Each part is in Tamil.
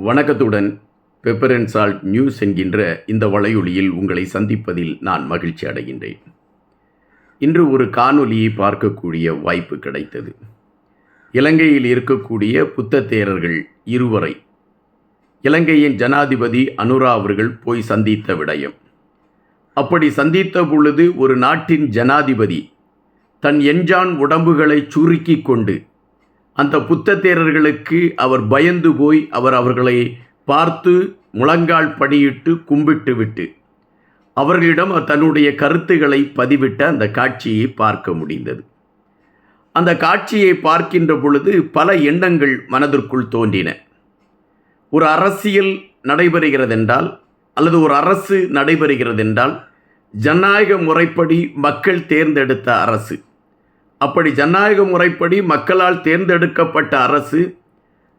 வணக்கத்துடன் பெப்பர் அண்ட் சால்ட் நியூஸ் என்கின்ற இந்த வலையொலியில் உங்களை சந்திப்பதில் நான் மகிழ்ச்சி அடைகின்றேன். இன்று ஒரு காணொலியை பார்க்கக்கூடிய வாய்ப்பு கிடைத்தது. இலங்கையில் இருக்கக்கூடிய புத்த தேரர்கள் இருவரை இலங்கையின் ஜனாதிபதி அனுரா அவர்கள் போய் சந்தித்த விடயம். அப்படி சந்தித்த பொழுது ஒரு நாட்டின் ஜனாதிபதி தன் எஞ்சான் உடம்புகளை சுருக்கி கொண்டு அந்த புத்தத்தேரர்களுக்கு அவர் பயந்து போய் அவர் அவர்களை பார்த்து முழங்கால் படியிட்டு கும்பிட்டு விட்டு அவர்களிடம் தன்னுடைய கருத்துக்களை பதிவிட்ட அந்த காட்சியை பார்க்க முடிந்தது. அந்த காட்சியை பார்க்கின்ற பொழுது பல எண்ணங்கள் மனதிற்குள் தோன்றின. ஒரு அரசியல் நடைபெறுகிறதென்றால் அல்லது ஒரு அரசு நடைபெறுகிறதென்றால் ஜனநாயக முறைப்படி மக்கள் தேர்ந்தெடுத்த அரசு. அப்படி ஜனநாயக முறைப்படி மக்களால் தேர்ந்தெடுக்கப்பட்ட அரசு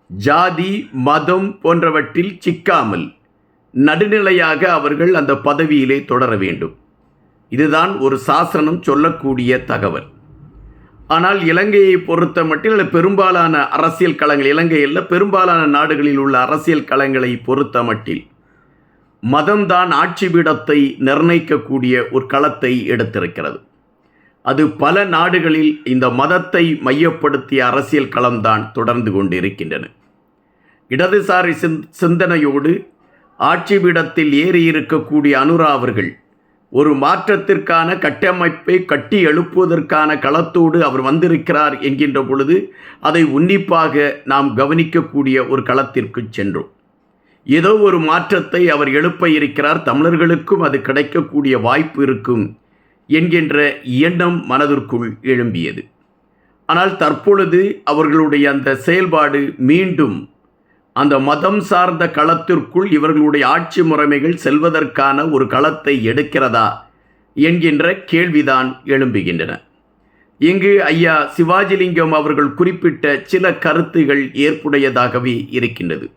ஜாதி மதம் போன்றவற்றில் சிக்காமல் நடுநிலையாக அவர்கள் அந்த பதவியிலே தொடர வேண்டும். இதுதான் ஒரு சாசனம் சொல்லக்கூடிய தகவல். ஆனால் இலங்கையை பொறுத்த மட்டும் அல்லது பெரும்பாலான அரசியல் களங்கள் இலங்கையில் பெரும்பாலான நாடுகளில் உள்ள அரசியல் களங்களை பொறுத்த மட்டில் மதம்தான் ஆட்சி பீடத்தை நிர்ணயிக்கக்கூடிய ஒரு களத்தை எடுத்திருக்கிறது. அது பல நாடுகளில் இந்த மதத்தை மையப்படுத்திய அரசியல் களம்தான் தொடர்ந்து கொண்டிருக்கின்றன. இடதுசாரி சிந் சிந்தனையோடு ஆட்சி பீடத்தில் ஏறியிருக்கக்கூடிய அனுரா அவர்கள் ஒரு மாற்றத்திற்கான கட்டமைப்பை கட்டி எழுப்புவதற்கான களத்தோடு அவர் வந்திருக்கிறார் என்கின்ற பொழுது அதை உன்னிப்பாக நாம் கவனிக்கக்கூடிய ஒரு களத்திற்கு சென்றோம். ஏதோ ஒரு மாற்றத்தை அவர் எழுப்ப இருக்கிறார் தமிழர்களுக்கும் அது கிடைக்கக்கூடிய வாய்ப்பு இருக்கும் என்கின்ற எண்ணம் மனதிற்குள் எழும்பியது. ஆனால் தற்பொழுது அவர்களுடைய அந்த செயல்பாடு மீண்டும் அந்த மதம் சார்ந்த களத்திற்குள் இவர்களுடைய ஆட்சி முறைமைகள் செல்வதற்கான ஒரு களத்தை எடுக்கிறதா என்கின்ற கேள்விதான் எழும்புகின்றன. இங்கு ஐயா சிவாஜிலிங்கம் அவர்கள் குறிப்பிட்ட சில கருத்துகள் ஏற்புடையதாகவே இருக்கின்றது.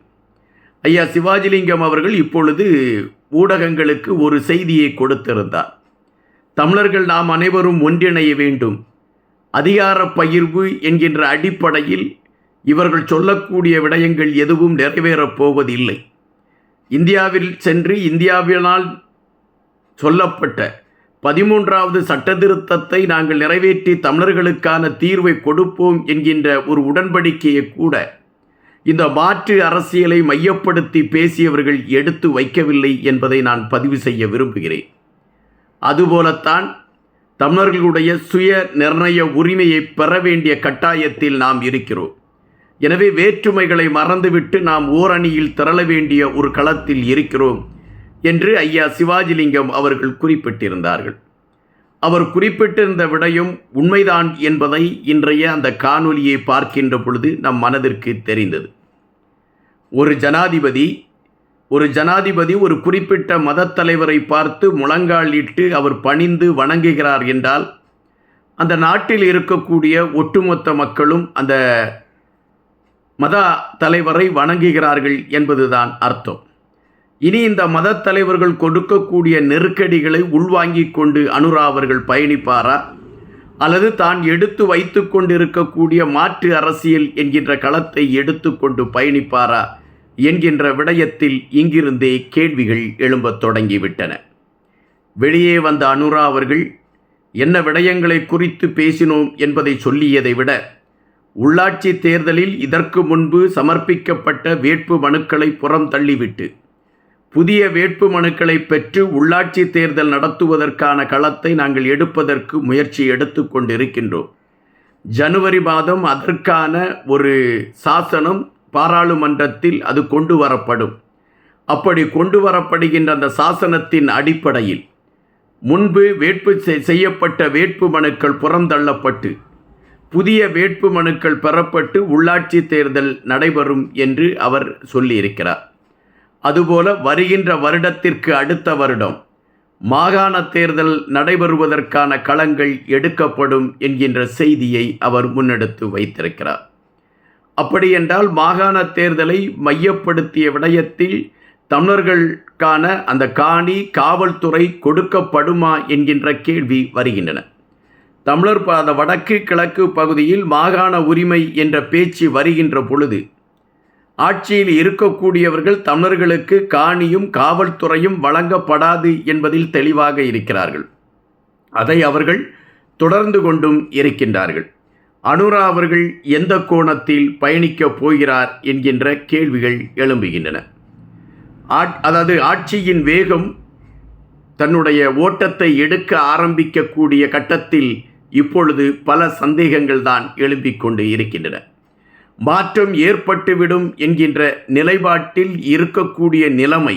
ஐயா சிவாஜிலிங்கம் அவர்கள் இப்பொழுது ஊடகங்களுக்கு ஒரு செய்தியை கொடுத்திருந்தார். தமிழர்கள் நாம் அனைவரும் ஒன்றிணைய வேண்டும். அதிகார பகிர்வு என்கின்ற அடிப்படையில் இவர்கள் சொல்லக்கூடிய விடயங்கள் எதுவும் நிறைவேறப் போவதில்லை. இந்தியாவில் சென்று இந்தியாவினால் சொல்லப்பட்ட பதிமூன்றாவது சட்டத்திருத்தத்தை நாங்கள் நிறைவேற்றி தமிழர்களுக்கான தீர்வை கொடுப்போம் என்கின்ற ஒரு உடன்படிக்கையை கூட இந்த மாற்று அரசியலை மையப்படுத்தி பேசியவர்கள் எடுத்து வைக்கவில்லை என்பதை நான் பதிவு செய்ய விரும்புகிறேன். அதுபோலத்தான் தமிழர்களுடைய சுய நிர்ணய உரிமையை பெற வேண்டிய கட்டாயத்தில் நாம் இருக்கிறோம். எனவே வேற்றுமைகளை மறந்துவிட்டு நாம் ஓரணியில் திரள வேண்டிய ஒரு களத்தில் இருக்கிறோம் என்று ஐயா சிவாஜிலிங்கம் அவர்கள் குறிப்பிட்டிருந்தார்கள். அவர் குறிப்பிட்டிருந்த விடயம் உண்மைதான் என்பதை இன்றைய அந்த காணொலியை பார்க்கின்ற பொழுது நம் மனதிற்கு தெரிந்தது. ஒரு ஜனாதிபதி ஒரு ஜனாதிபதி ஒரு குறிப்பிட்ட மதத் தலைவரை பார்த்து முழங்காலிட்டு அவர் பணிந்து வணங்குகிறார் என்றால் அந்த நாட்டில் இருக்கக்கூடிய ஒட்டுமொத்த மக்களும் அந்த மத தலைவரை வணங்குகிறார்கள் என்பதுதான் அர்த்தம். இனி இந்த மத தலைவர்கள் கொடுக்கக்கூடிய நெருக்கடிகளை உள்வாங்கிக் கொண்டு அனுரா அவர்கள் பயணிப்பாரா? அல்லது தான் எடுத்து வைத்து கொண்டிருக்கக்கூடிய மாற்று அரசியல் என்கின்ற களத்தை எடுத்துக்கொண்டு பயணிப்பாரா? என்கின்ற விடயத்தில் இங்கிருந்தே கேள்விகள் எழும்பத் தொடங்கிவிட்டன. வெளியே வந்த அனுரா அவர்கள் என்ன விடயங்களை குறித்து பேசினோம் என்பதை சொல்லியதை விட உள்ளாட்சி தேர்தலில் இதற்கு முன்பு சமர்ப்பிக்கப்பட்ட வேட்பு மனுக்களை புறம் தள்ளிவிட்டு புதிய வேட்பு மனுக்களை பெற்று உள்ளாட்சி தேர்தல் நடத்துவதற்கான களத்தை நாங்கள் எடுப்பதற்கு முயற்சி எடுத்து கொண்டிருக்கின்றோம். ஜனவரி மாதம் அதற்கான ஒரு சாசனம் பாராளுமன்றத்தில் அது கொண்டு வரப்படும் அப்படி கொண்டு வரப்படுகின்ற அந்த சாசனத்தின் அடிப்படையில் முன்பு வேட்பு செய்யப்பட்ட வேட்பு மனுக்கள் புறந்தள்ளப்பட்டு புதிய வேட்பு மனுக்கள் பெறப்பட்டு உள்ளாட்சி தேர்தல் நடைபெறும் என்று அவர் சொல்லியிருக்கிறார். அதுபோல வருகின்ற வருடத்திற்கு அடுத்த வருடம் மாகாண தேர்தல் நடைபெறுவதற்கான களங்கள் எடுக்கப்படும் என்கின்ற செய்தியை அவர் முன்னெடுத்து வைத்திருக்கிறார். அப்படியென்றால் மாகாண தேர்தலை மையப்படுத்திய விடயத்தில் தமிழர்களுக்கான அந்த காணி காவல்துறை கொடுக்கப்படுமா என்கின்ற கேள்வி வருகின்றன. தமிழர் பாத வடக்கு கிழக்கு பகுதியில் மாகாண உரிமை என்ற பேச்சு வருகின்ற பொழுது ஆட்சியில் இருக்கக்கூடியவர்கள் தமிழர்களுக்கு காணியும் காவல்துறையும் வழங்கப்படாது என்பதில் தெளிவாக இருக்கிறார்கள். அதை அவர்கள் தொடர்ந்து கொண்டும் இருக்கின்றார்கள். அனுரா அவர்கள் எந்த கோணத்தில் பயணிக்கப் போகிறார் என்கின்ற கேள்விகள் எழும்புகின்றன. அதாவது ஆட்சியின் வேகம் தன்னுடைய ஓட்டத்தை எடுக்க ஆரம்பிக்கக்கூடிய கட்டத்தில் இப்பொழுது பல சந்தேகங்கள் தான் எழும்பிக் கொண்டு இருக்கின்றன. மாற்றம் ஏற்பட்டுவிடும் என்கின்ற நிலைப்பாட்டில் இருக்கக்கூடிய நிலைமை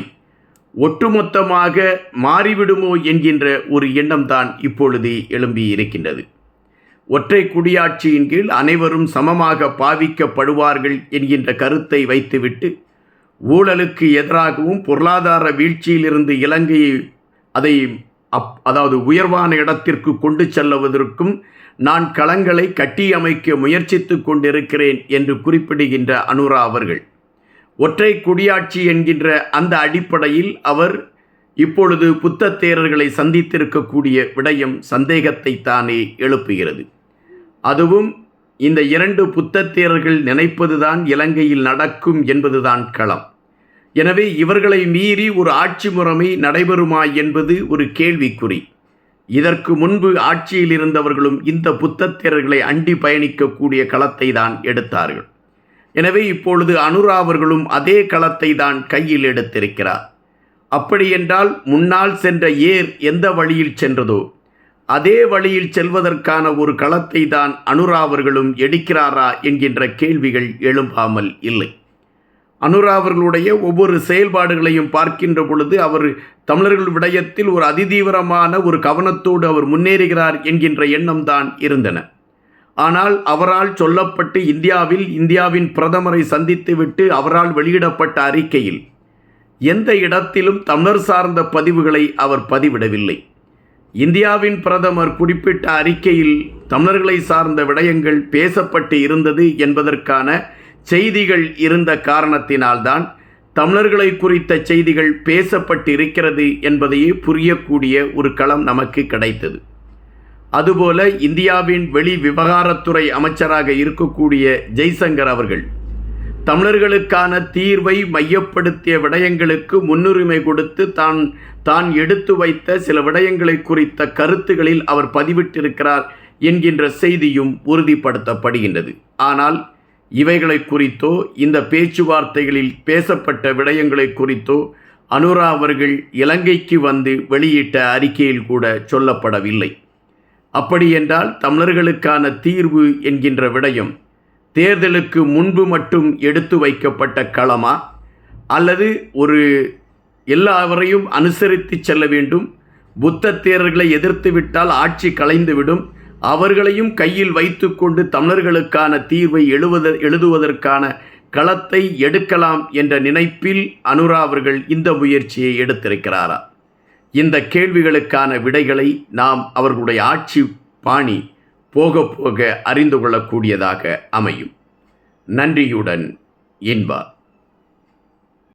ஒட்டுமொத்தமாக மாறிவிடுமோ என்கின்ற ஒரு எண்ணம்தான் இப்பொழுது எழும்பி இருக்கின்றது. ஒற்றை குடியாட்சியின் கீழ் அனைவரும் சமமாக பாவிக்கப்படுவார்கள் என்கின்ற கருத்தை வைத்துவிட்டு ஊழலுக்கு எதிராகவும் பொருளாதார வீழ்ச்சியிலிருந்து இலங்கையை அதை அப் அதாவது உயர்வான இடத்திற்கு கொண்டு செல்லுவதற்கும் நான் களங்களை கட்டியமைக்க முயற்சித்து கொண்டிருக்கிறேன் என்று குறிப்பிடுகின்ற அனுரா அவர்கள். ஒற்றை குடியாட்சி என்கின்ற அந்த அடிப்படையில் அவர் இப்பொழுது புத்த தேரர்களை சந்தித்திருக்கக்கூடிய விடயம் சந்தேகத்தை தானே எழுப்புகிறது. அதுவும் இந்த இரண்டு புத்தத்தேரர்கள் நினைப்பதுதான் இலங்கையில் நடக்கும் என்பதுதான் களம். எனவே இவர்களை மீறி ஒரு ஆட்சி முறைமை நடைபெறுமா என்பது ஒரு கேள்விக்குறி. இதற்கு முன்பு ஆட்சியில் இருந்தவர்களும் இந்த புத்தத்தேரர்களை அண்டி பயணிக்கக்கூடிய களத்தை தான் எடுத்தார்கள். எனவே இப்பொழுது அனுரா அவர்களும் அதே களத்தை தான் கையில் எடுத்திருக்கிறார். அப்படியென்றால் முன்னால் சென்ற ஏர் எந்த வழியில் சென்றதோ அதே வழியில் செல்வதற்கான ஒரு களத்தை தான் அனுரா அவர்களும் எடுக்கிறாரா என்கின்ற கேள்விகள் எழும்பாமல் இல்லை. அனுரா அவர்களுடைய ஒவ்வொரு செயல்பாடுகளையும் பார்க்கின்ற பொழுது அவர் தமிழர்கள் விடயத்தில் ஒரு அதிதீவிரமான ஒரு கவனத்தோடு அவர் முன்னேறுகிறார் என்கின்ற எண்ணம் தான் இருந்தன. ஆனால் அவரால் சொல்லப்பட்டு இந்தியாவில் இந்தியாவின் பிரதமரை சந்தித்துவிட்டு அவரால் வெளியிடப்பட்ட அறிக்கையில் எந்த இடத்திலும் தமிழர் சார்ந்த பதிவுகளை அவர் பதிவிடவில்லை. இந்தியாவின் பிரதமர் குறிப்பிட்ட அறிக்கையில் தமிழர்களை சார்ந்த விடயங்கள் பேசப்பட்டு இருந்தது என்பதற்கான செய்திகள் இருந்த காரணத்தினால்தான் தமிழர்களை குறித்த செய்திகள் பேசப்பட்டு இருக்கிறது என்பதையே புரியக்கூடிய ஒரு களம் நமக்கு கிடைத்தது. அதுபோல இந்தியாவின் வெளி விவகாரத்துறை அமைச்சராக இருக்கக்கூடிய ஜெய்சங்கர் அவர்கள் தமிழர்களுக்கான தீர்வை மையப்படுத்திய விடயங்களுக்கு முன்னுரிமை கொடுத்து தான் தான் எடுத்து வைத்த சில விடயங்களை குறித்த கருத்துகளில் அவர் பதிவிட்டிருக்கிறார் என்கின்ற செய்தியும் உறுதிப்படுத்தப்படுகின்றது. ஆனால் இவைகளை குறித்தோ இந்த பேச்சுவார்த்தைகளில் பேசப்பட்ட விடயங்களை குறித்தோ அனுரா அவர்கள் இலங்கைக்கு வந்து வெளியிட்ட அறிக்கையில் கூட சொல்லப்படவில்லை. அப்படியென்றால் தமிழர்களுக்கான தீர்வு என்கின்ற விடயம் தேர்தலுக்கு முன்பு மட்டும் எடுத்து வைக்கப்பட்ட களமா? அல்லது ஒரு எல்லாவரையும் அனுசரித்து செல்ல வேண்டும்? புத்த தேரர்களை எதிர்த்து விட்டால் ஆட்சி கலைந்துவிடும் அவர்களையும் கையில் வைத்துக்கொண்டு தமிழர்களுக்கான தீர்வை எழுவத எழுதுவதற்கான களத்தை எடுக்கலாம் என்ற நினைப்பில் அனுரா அவர்கள் இந்த முயற்சியை எடுத்திருக்கிறாரா? இந்த கேள்விகளுக்கான விடைகளை நாம் அவர்களுடைய ஆட்சி பாணி போக போக அறிந்து கொள்ளக்கூடியதாக அமையும். நன்றியுடன் இன்பா